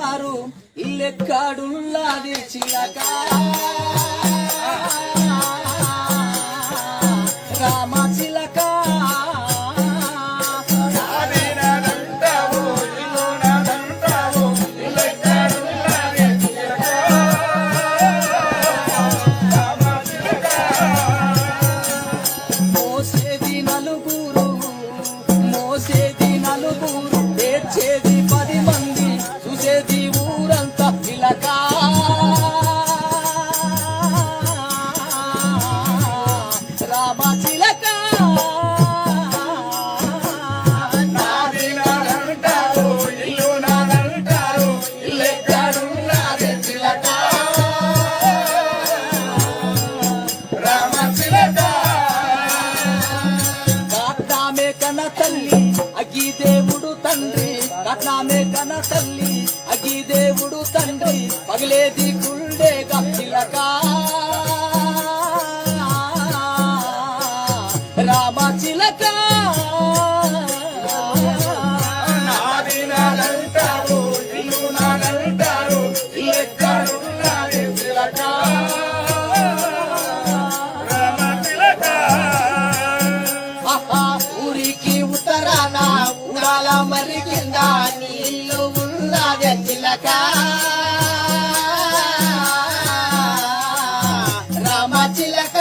రారు ఇల్లెక్కడున్నది చిలక. తల్లి అగ్గి దేవుడు తండ్రి కట్నామే కన తల్లి అగ్గి దేవుడు తండ్రి పగిలేది గుండె చిలక. రామ చిలక. ఊరికి ఉత్తరాన ఉడాల మరి కింద రామ చిలక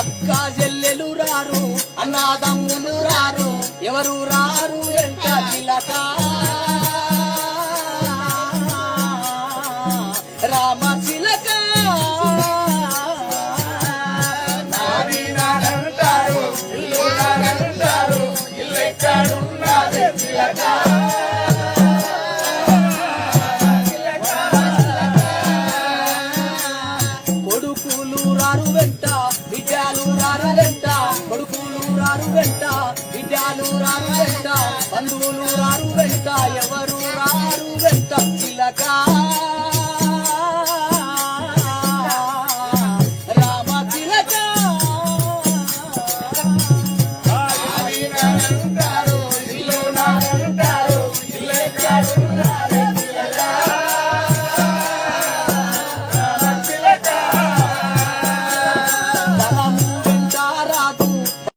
అక్క చెల్లెలు రారు అన్నాదమ్ములు రారు ఎవరు రారు ఎంత చిలక కొడుకులు రారు వెంట బిడ్డలు రారు వెంట కొడుకులు రారు వెంట బిడ్డలు రారు వెంట బంధువులు రారు వెంట ఎవరు రారు వెంట చిలక.